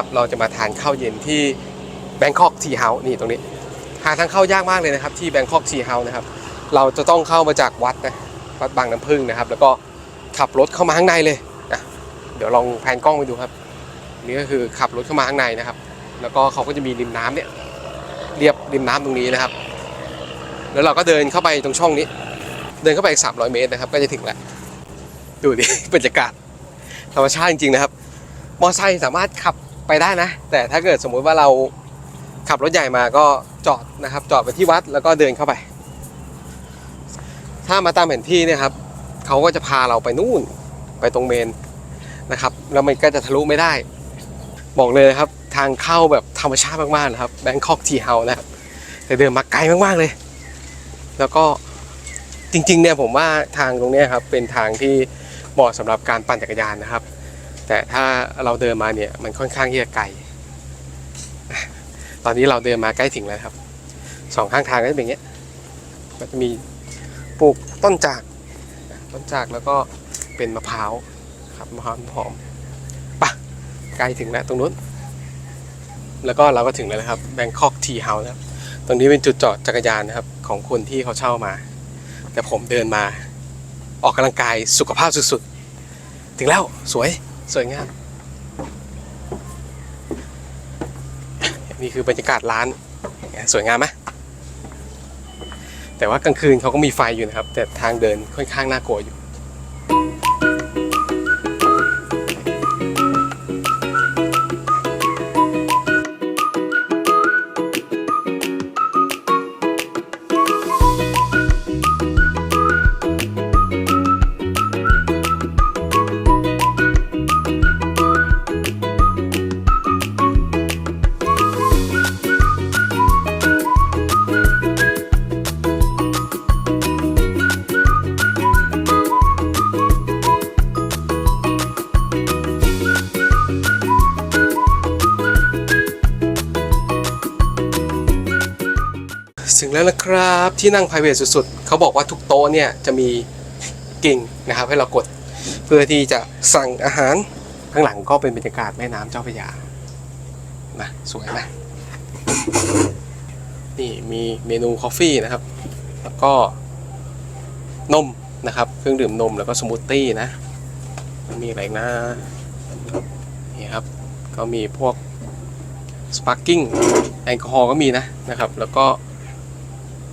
ับเราจะมาทานข้าวเย็นที่แบงคอกทีเฮาส์นี่ตรงนี้ หาทางเข้ายากมากเลยนะครับที่แบงคอกทีเฮาส์นะครับ เราจะต้องเข้ามาจากวัดนะวัดบางน้ำพึ่งนะครับ แล้วก็ขับรถเข้ามาข้างในเลยนะเดี๋ยวลองแพนกล้องไปดูครับ นี่ก็คือขับรถเข้ามาข้างในนะครับ แล้วก็เขาก็จะมีริมน้ำเนี่ยเรียบริมน้ำตรงนี้นะครับ แล้วเราก็เดินเข้าไปตรงช่องนี้ เดินเข้าไปอีก300 เมตรนะครับ ก็จะถึงแล้ว ดูดิบรรยากาศธรรมชาติจริงๆนะครับ มอไซค์สามารถขับ ไปได้นะ แต่ถ้าเกิดสมมุติว่าเราขับรถใหญ่มาก็จอดนะครับ จอดไปที่วัดแล้วก็เดินเข้าไป ถ้ามาตามแผนที่เนี่ยครับเขาก็จะพาเราไปนู่นไปตรงเมนนะครับแล้วมันก็จะทะลุไม่ได้ บอกเลยนะครับทางเข้าแบบธรรมชาติมากๆนะครับแบงคอกทีเฮานะครับแต่เดินมาไกลมากๆเลย แล้วก็จริงๆเนี่ยผมว่าทางตรงนี้ครับเป็นทางที่เหมาะสำหรับการปั่นจักรยานนะครับ แต่ถ้าเราเดินมาเนี่ยมันค่อนข้างที่จะไกล ตอนนี้เราเดินมาใกล้ถึงแล้วครับ สองข้างทางก็จะเป็นอย่างเงี้ย ก็จะมีปลูกต้นจาก ต้นจากแล้วก็เป็นมะพร้าวครับมะพร้าวหอมปะใกล้ถึงแล้วตรงนู้น แล้วก็เราก็ถึงแล้วครับแบงคอกทีเฮาส์ครับตรงนี้เป็นจุดจอดจักรยานนะครับ ของคนที่เขาเช่ามา แต่ผมเดินมาออกกำลังกายสุขภาพสุดๆ ถึงแล้วสวย สวยงาม นี่คือบรรยากาศร้าน สวยงามไหมแต่ว่ากลางคืนเขาก็มีไฟอยู่นะครับ แต่ทางเดินค่อนข้างน่ากลัวอยู่ ถึงแล้วนะครับที่นั่ง p r i v a t สุดๆ เขาบอกว่าทุกโต๊ะเนี่ยจะมีกิ่งนะครับ ให้เรากดเพื่อที่จะสั่งอาหารข้างหลังก็เป็นบรรยากาศแม่น้ำเจ้าพระยานะสวยไหมนี่มีเมนูคอฟฟี่นะครับ แล้วก็นมนะครับ เครื่องดื่มนมแล้วก็สมูทตี้นะมีอะไรนะนี่ครับ ก็มีพวกสปาร์กิ้งแอลกอฮอล์ก็มีนะนะครับ แล้วก็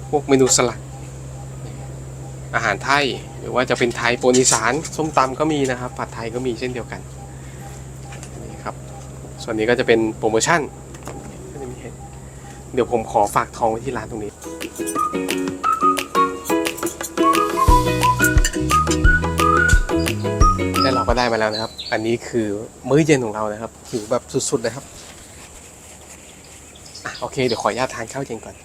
พวกเมนูสลัด อาหารไทย หรือว่าจะเป็นไทยโปนอีสานส้มตำก็มีนะครับ ผัดไทยก็มีเช่นเดียวกันนี่ครับ ส่วนนี้ก็จะเป็นโปรโมชั่น เดี๋ยวผมขอฝากทองไว้ที่ร้านตรงนี้และเราก็ได้มาแล้วนะครับ อันนี้คือมื้อเย็นของเรานะครับหิวแบบสุดๆเลยครับอะโอเค เดี๋ยวขออนุญาตทานข้าวเย็นก่อน